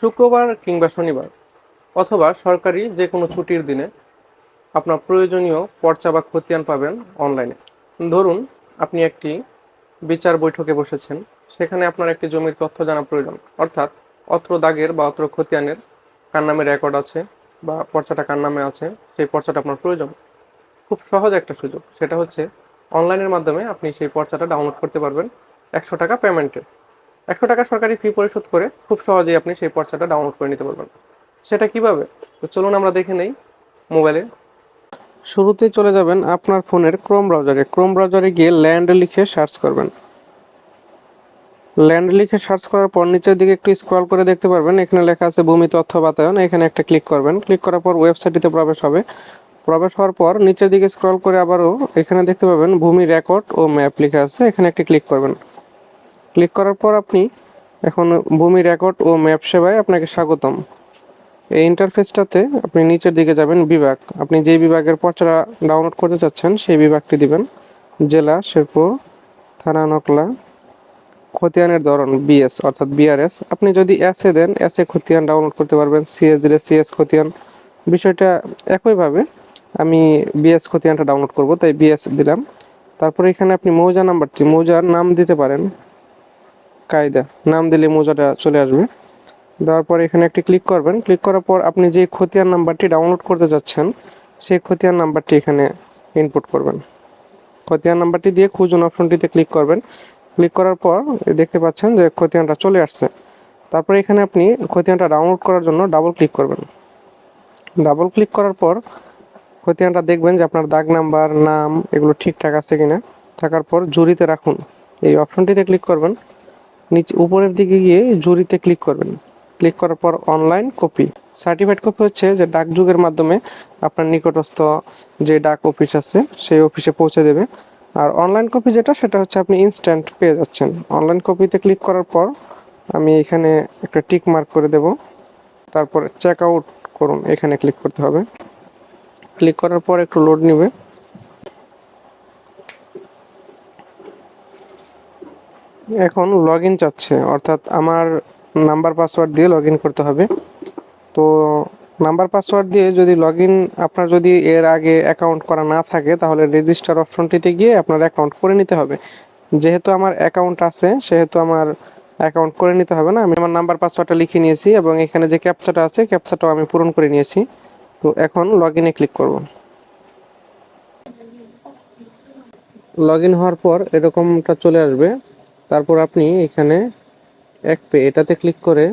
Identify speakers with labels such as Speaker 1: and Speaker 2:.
Speaker 1: শুক্রবার কিংবা শনিবার অথবা সরকারি যে কোনো ছুটির দিনে আপনার প্রয়োজনীয় পর্চা বা খতিয়ান পাবেন অনলাইনে। ধরুন, আপনি একটি বিচার বৈঠকে বসেছেন। সেখানে আপনার একটি জমির তথ্য জানা প্রয়োজন। অর্থাৎ অত্র দাগের বা অত্র খতিয়ানের কার নামে রেকর্ড আছে বা পর্চাটা কার নামে আছে, সেই পর্চাটা আপনার প্রয়োজন। খুব সহজ একটা সুযোগ। সেটা হচ্ছে, অনলাইনের মাধ্যমে আপনি সেই পর্চাটা ডাউনলোড করতে পারবেন একশো টাকা পেমেন্টে একশো টাকা সরকারি ফি পরিশোধ করে খুব সহজেই আপনি সেই পর্চাটা ডাউনলোড করে নিতে পারবেন। সেটা কীভাবে? তো চলুন আমরা দেখে নেই মোবাইলে। শুরুতেই চলে যাবেন আপনার ফোনের ক্রোম ব্রাউজারে ক্রোম ব্রাউজারে গিয়ে ল্যান্ড লিখে সার্চ করবেন। ল্যান্ড লিখে সার্চ করার পর নিচের দিকে একটু স্ক্রল করে দেখতে পারবেন। এখানে লেখা আছে ভূমি তথ্য বাতায়ন। এখানে একটা ক্লিক করবেন। ক্লিক করার পর ওয়েবসাইটটিতে প্রবেশ হবে। প্রবেশ হওয়ার পর নিচের দিকে স্ক্রল করে আবারও এখানে দেখতে পাবেন ভূমি রেকর্ড ও ম্যাপ লেখা আছে। এখানে একটি ক্লিক করবেন। ক্লিক করার পর আপনি এখন ভূমি রেকর্ড ও ম্যাপ সেবায় আপনাকে স্বাগতম। এই ইন্টারফেসটাতে আপনি নিচের দিকে যাবেন, বিভাগ। আপনি যে বিভাগের পর্চাটা ডাউনলোড করতে চাচ্ছেন, সেই বিভাগটি দিবেন। জেলা, শেরপুর, থানা, নকলা, খতিয়ানের ধরন, বিএস, অর্থাৎ বিআরএস। আপনি যদি এস দেন এস এ খতিয়ান ডাউনলোড করতে পারবেন সিএস দিলে সিএস খতিয়ান। বিষয়টা একইভাবে আমি বিএস খতিয়ানটা ডাউনলোড করব, তাই বিএস দিলাম। তারপরে এখানে আপনি মৌজা নাম্বারটি মৌজার নাম দিতে পারেন। কায়দা, নাম দিলে মোজাটা চলে আসবে। দেওয়ার পর এখানে একটি ক্লিক করবেন। ক্লিক করার পর আপনি যে খতিয়ান নাম্বারটি ডাউনলোড করতে যাচ্ছেন, সেই খতিয়ান নাম্বারটি এখানে ইনপুট করবেন। খতিয়ান নাম্বারটি দিয়ে খুঁজুন অপশনটিতে ক্লিক করবেন। ক্লিক করার পর দেখতে পাচ্ছেন যে খতিয়ানটা চলে আসছে। তারপরে এখানে আপনি খতিয়ানটা ডাউনলোড করার জন্য ডাবল ক্লিক করবেন। ডাবল ক্লিক করার পর খতিয়ানটা দেখবেন যে আপনার দাগ নাম্বার, নাম এগুলো ঠিকঠাক আছে কিনা। থাকার পর জুরিতে রাখুন। এই অপশনটিতে ক্লিক করবেন। নিচে উপরের দিকে গিয়ে জুরিতে ক্লিক করবেন। ক্লিক করার পর অনলাইন কপি সার্টিফাইড কপি হচ্ছে যে ডাকযুগের মাধ্যমে আপনার নিকটস্থ যে ডাক অফিস আছে, সেই অফিসে পৌঁছে দেবে। আর অনলাইন কপি যেটা, সেটা হচ্ছে আপনি ইনস্ট্যান্ট পেয়ে যাচ্ছেন। অনলাইন কপিতে ক্লিক করার পর আমি এখানে একটা টিক মার্ক করে দেব। তারপর চেক আউট করুন, এখানে ক্লিক করতে হবে। ক্লিক করার পর একটু লোড নেবে। এখন লগ ইন চাচ্ছে, অর্থাৎ আমার নাম্বার পাসওয়ার্ড দিয়ে লগ ইন করতে হবে। তো নাম্বার পাসওয়ার্ড দিয়ে যদি লগ ইন আপনার যদি এর আগে অ্যাকাউন্ট করা না থাকে, তাহলে রেজিস্টার অপশনটিতে গিয়ে আপনার অ্যাকাউন্ট করে নিতে হবে। যেহেতু আমার অ্যাকাউন্ট আছে, সেহেতু আমার অ্যাকাউন্ট করে নিতে হবে না। আমি আমার নাম্বার পাসওয়ার্ডটা লিখে নিয়েছি এবং এখানে যে ক্যাপচাটা আছে ক্যাপচাটাও আমি পূরণ করে নিয়েছি। তো এখন লগ ইনে ক্লিক করব। লগ ইন হওয়ার পর এরকমটা চলে আসবে। তারপর আপনি এখানে এক পে এটাতে ক্লিক করে